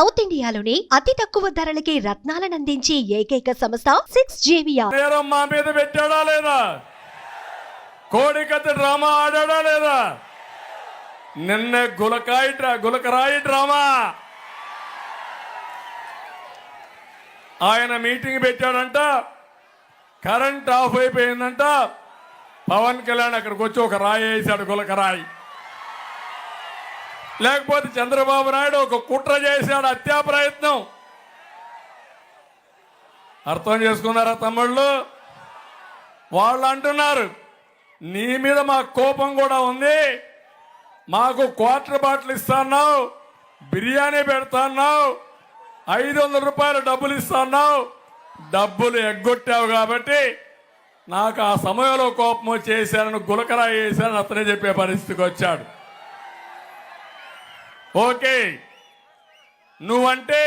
South ఇండియాలోని అతి తక్కువ ధరలకి రత్నాలను అందించే ఏకైక సంస్థ సిక్స్ జేవియా నేరం మా మీద పెట్టాడా లేదా? కోడికత్తి డ్రామా ఆడాడా లేదా? నిన్న గులకాయి డ్రా గులకరాయి డ్రామా. ఆయన మీటింగ్ పెట్టాడంట కరెంట్ ఆఫ్ అయిపోయిందంట. పవన్ కళ్యాణ్ అక్కడికి వచ్చి ఒక రాయి వేసాడు గులకరాయి. లేకపోతే చంద్రబాబు నాయుడు ఒక కుట్ర చేశాడు హత్యా ప్రయత్నం. అర్థం చేసుకున్నారా తమ్ముళ్ళు? వాళ్ళు అంటున్నారు నీ మీద మా కోపం కూడా ఉంది మాకు క్వార్టర్ బాటిల్ ఇస్తాన్నావు బిర్యానీ పెడతాన్నావు ఐదు వందల రూపాయలు డబ్బులు ఇస్తాన్నావు డబ్బులు ఎగ్గొట్టావు కాబట్టి నాకు ఆ సమయంలో కోపం వచ్చేసానని గులకరా వేసానని అతనే చెప్పే పరిస్థితికి వచ్చాడు. ఓకే. నువ్వంటే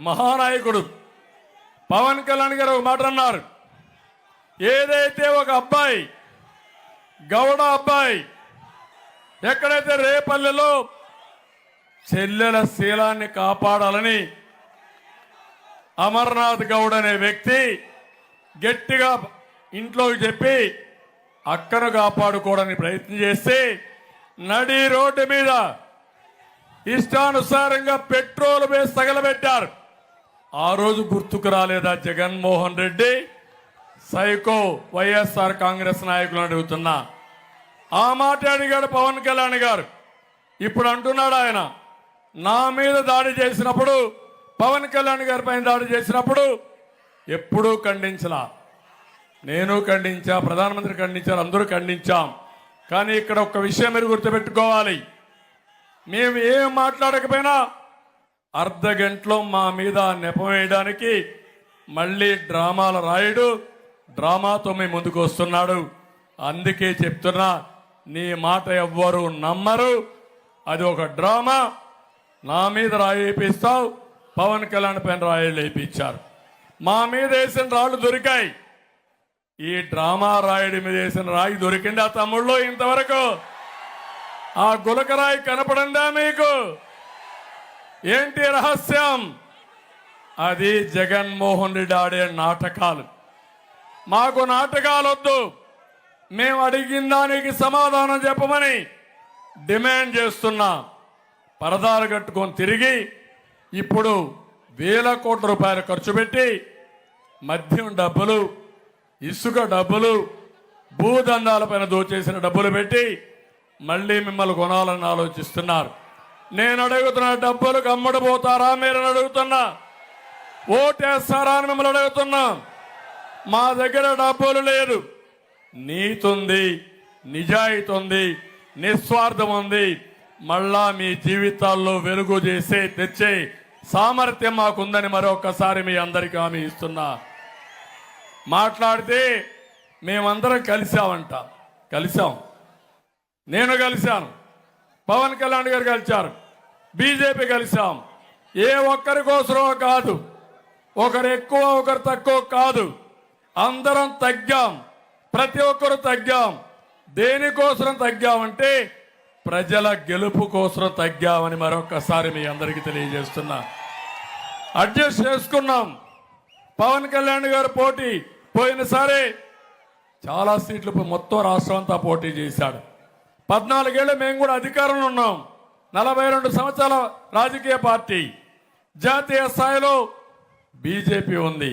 మహానాయకుడు. పవన్ కళ్యాణ్ గారు ఒక మాట అన్నారు. ఏదైతే ఒక అబ్బాయి గౌడ అబ్బాయి ఎక్కడైతే రేపల్లెలో చెల్లెల శీలాన్ని కాపాడాలని అమర్నాథ్ గౌడ్ అనే వ్యక్తి గట్టిగా ఇంట్లోకి చెప్పి అక్కను కాపాడుకోవడానికి ప్రయత్నం చేస్తే నడి రోడ్డు మీద ఇష్టానుసారంగా పెట్రోల్ వేసి తగలబెట్టారు ఆ రోజు గుర్తుకు రాలేదా జగన్మోహన్ రెడ్డి? సైకో వైఎస్ఆర్ కాంగ్రెస్ నాయకులు అడుగుతున్నా. ఆ మాట అడిగాడు పవన్ కళ్యాణ్ గారు. ఇప్పుడు అంటున్నాడు ఆయన నా మీద దాడి చేసినప్పుడు పవన్ కళ్యాణ్ గారి పైన దాడి చేసినప్పుడు ఎప్పుడూ ఖండించలా. నేను ఖండించా ప్రధానమంత్రి ఖండించారు అందరూ ఖండించాం. కానీ ఇక్కడ ఒక విషయం మీరు గుర్తుపెట్టుకోవాలి. మేము ఏం మాట్లాడకపోయినా అర్ధ గంటలో మా మీద నెపం వేయడానికి మళ్ళీ డ్రామాలు రాయుడు డ్రామాతో మీ ముందుకు వస్తున్నాడు. అందుకే చెప్తున్నా నీ మాట ఎవ్వరు నమ్మరు. అది ఒక డ్రామా. నా మీద రాయి వేపిస్తావు పవన్ కళ్యాణ్ పైన రాయిలు వేయించారు మా మీద వేసిన రాళ్ళు దొరికాయి. ఈ డ్రామా రాయుడి మీద వేసిన రాయి దొరికింది ఆ తమ్ముళ్ళు ఇంతవరకు? ఆ గులకరాయి కనపడిందా మీకు? ఏంటి రహస్యం? అది జగన్మోహన్ రెడ్డి ఆడే నాటకాలు. మాకు నాటకాలు వద్దు మేము అడిగిన దానికి సమాధానం చెప్పమని డిమాండ్ చేస్తున్నా. పరదాలు కట్టుకొని తిరిగి ఇప్పుడు వేల కోట్ల రూపాయలు ఖర్చు పెట్టి మద్యం డబ్బులు ఇసుక డబ్బులు భూదందాలపైన దోచేసిన డబ్బులు పెట్టి మళ్ళీ మిమ్మల్ని కొనాలని ఆలోచిస్తున్నారు. నేను అడుగుతున్న డబ్బులకు అమ్మడిపోతారా మీరు అడుగుతున్నా. ఓటేస్తారా అని మిమ్మల్ని అడుగుతున్నా. మా దగ్గర డబ్బులు లేదు నీతుంది నిజాయితీ ఉంది నిస్వార్థం ఉంది. మళ్ళా మీ జీవితాల్లో వెలుగు చేసే తెచ్చే సామర్థ్యం మాకుందని మరొకసారి మీ అందరికీ హామీ ఇస్తున్నా. మాట్లాడితే మేమందరం కలిసామంట కలిసాం నేను కలిశాను పవన్ కళ్యాణ్ గారు కలిశారు బీజేపీ కలిశాం ఏ ఒక్కరి కోసమో కాదు. ఒకరు ఎక్కువ ఒకరు తక్కువ కాదు. అందరం తగ్గాం. ప్రతి ఒక్కరు తగ్గాం. దేనికోసం తగ్గామంటే ప్రజల గెలుపు కోసం తగ్గామని మరొకసారి మీ అందరికీ తెలియజేస్తున్నా. అడ్జస్ట్ చేసుకున్నాం. పవన్ కళ్యాణ్ గారు పోటీ పోయినసారి చాలా సీట్లు మొత్తం రాష్ట్రం అంతా పోటీ చేశాడు. పద్నాలుగేళ్ళు మేము కూడా అధికారంలో ఉన్నాం. నలభై రెండు సంవత్సరాల రాజకీయ పార్టీ. జాతీయ స్థాయిలో బీజేపీ ఉంది.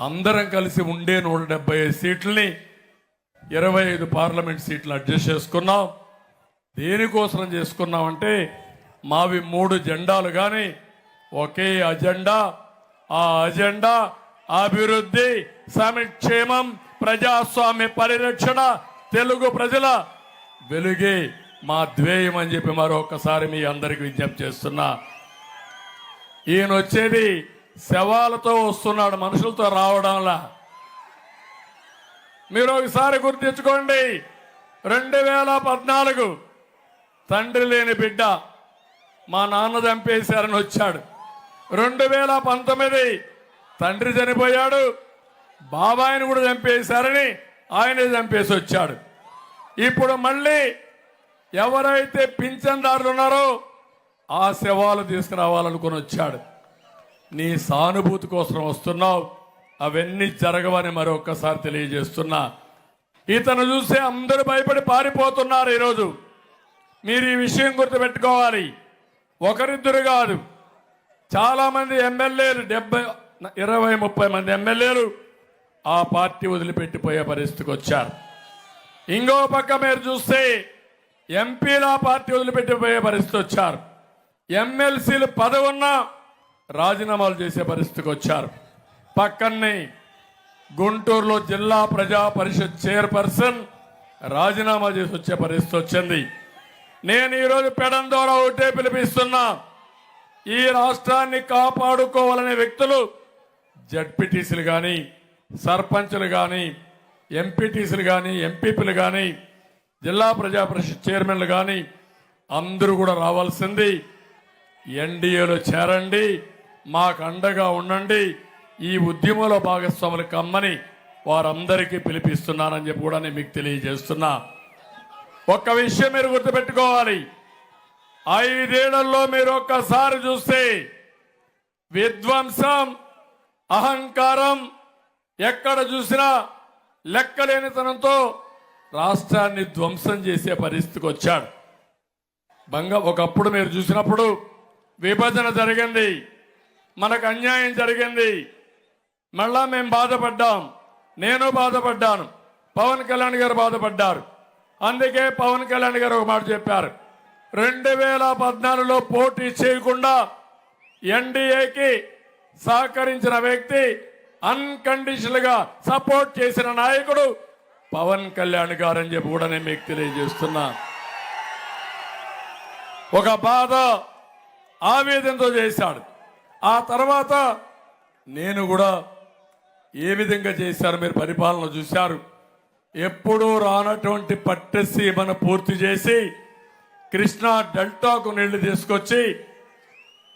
అందరం కలిసి ఉండే నూట డెబ్బై ఐదు సీట్లని ఇరవై ఐదు పార్లమెంట్ సీట్లు అడ్జస్ట్ చేసుకున్నాం. దేనికోసం చేసుకున్నామంటే మావి మూడు జెండాలు కానీ ఒకే అజెండా ఆ అజెండా అభివృద్ధి సంక్షేమం ప్రజాస్వామ్య పరిరక్షణ తెలుగు ప్రజల వెలుగే మా ధ్యేయం అని చెప్పి మరొకసారి మీ అందరికి విజ్ఞప్తి చేస్తున్నా. ఈయన వచ్చేది శవాలతో వస్తున్నాడు మనుషులతో రావడంలా. మీరు ఒకసారి గుర్తించుకోండి రెండు వేల పద్నాలుగు తండ్రి లేని బిడ్డ మా నాన్న చంపేశారని వచ్చాడు. రెండు వేల పంతొమ్మిది తండ్రి చనిపోయాడు బాబాయిని కూడా చంపేశారని ఆయనే చంపేసి వచ్చాడు. ఇప్పుడు మళ్ళీ ఎవరైతే పింఛన్దారులు ఉన్నారో ఆ శవాలు తీసుకురావాలనుకుని వచ్చాడు. నీ సానుభూతి కోసం వస్తున్నావు. అవన్నీ జరగవని మరొక్కసారి తెలియజేస్తున్నా. ఇతను చూస్తే అందరూ భయపడి పారిపోతున్నారు ఈరోజు. మీరు ఈ విషయం గుర్తుపెట్టుకోవాలి. ఒకరిద్దరు కాదు. చాలామంది ఎమ్మెల్యేలు డెబ్బై ఇరవై ముప్పై మంది ఎమ్మెల్యేలు ఆ పార్టీ వదిలిపెట్టిపోయే పరిస్థితికి వచ్చారు. ఇంకో పక్క మీరు చూస్తే ఎంపీల పార్టీ వదిలిపెట్టిపోయే పరిస్థితి వచ్చారు. ఎమ్మెల్సీలు పదవున్నా రాజీనామాలు చేసే పరిస్థితికి వచ్చారు. పక్కనే గుంటూరులో జిల్లా ప్రజా పరిషత్ చైర్పర్సన్ రాజీనామా చేసి వచ్చే పరిస్థితి వచ్చింది. నేను ఈరోజు పెడం ద్వారా ఒకటే పిలిపిస్తున్నా ఈ రాష్ట్రాన్ని కాపాడుకోవాలనే వ్యక్తులు జడ్పీటీసీలు కానీ సర్పంచులు కానీ ఎంపీటీసీలు కానీ ఎంపీపీలు కానీ జిల్లా ప్రజాపరిషత్ చైర్మన్లు కానీ అందరూ కూడా రావాల్సింది ఎన్డీఏలో చేరండి మాకు అండగా ఉండండి ఈ ఉద్యమంలో భాగస్వాములు కమ్మని వారందరికీ పిలిపిస్తున్నానని చెప్పి కూడా నేను మీకు తెలియజేస్తున్నా. ఒక్క విషయం మీరు గుర్తుపెట్టుకోవాలి. ఐదేళ్ళలో మీరు ఒక్కసారి చూస్తే విధ్వంసం అహంకారం ఎక్కడ చూసినా లెక్కలేనితనంతో రాష్ట్రాన్ని ధ్వంసం చేసే పరిస్థితికి వచ్చాడు. బంగ ఒకప్పుడు మీరు చూసినప్పుడు విభజన జరిగింది. మనకు అన్యాయం జరిగింది. మళ్ళా మేము బాధపడ్డాం. నేను బాధపడ్డాను. పవన్ కళ్యాణ్ గారు బాధపడ్డారు. అందుకే పవన్ కళ్యాణ్ గారు ఒక మాట చెప్పారు. రెండు వేల పద్నాలుగులో పోటీ చేయకుండా ఎన్డీఏకి సహకరించిన వ్యక్తి అన్కండిషనల్గా సపోర్ట్ చేసిన నాయకుడు పవన్ కళ్యాణ్ గారు అని చెప్పి కూడా నేను మీకు తెలియజేస్తున్నా. ఒక బాధ ఆవేదనతో చేశాడు. ఆ తర్వాత నేను కూడా ఏ విధంగా చేశారు మీరు పరిపాలన చూశారు. ఎప్పుడూ రానటువంటి పట్టసీమను పూర్తి చేసి కృష్ణా డెల్టాకు నీళ్ళు తీసుకొచ్చి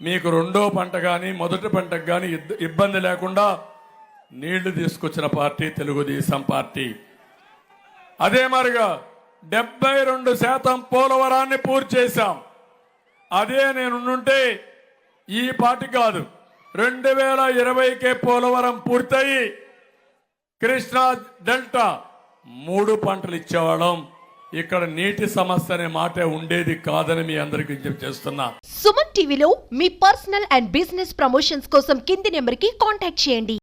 మీకు రెండో పంట కానీ మొదటి పంటకు కానీ ఇబ్బంది లేకుండా నీళ్ళు తీసుకొచ్చిన పార్టీ తెలుగుదేశం పార్టీ. అదే మరిగా డెబ్బై రెండు శాతం పోలవరాన్ని పూర్తి చేశాం. అదే నేనుంటే ఈ పార్టీ కాదు. రెండు వేల ఇరవైకే పోలవరం పూర్తయి కృష్ణా డెల్టా మూడు పంటలు ఇచ్చేవాళ్ళం. ఇక్కడ నీటి సమస్య అనే మాట ఉండేది కాదని మీ అందరికీ విజ్ఞప్తి చేస్తున్నా. సుమన్ టీవీలో మీ పర్సనల్ అండ్ బిజినెస్ ప్రమోషన్స్ కోసం కింది నెంబర్కి కాంటాక్ట్ చేయండి.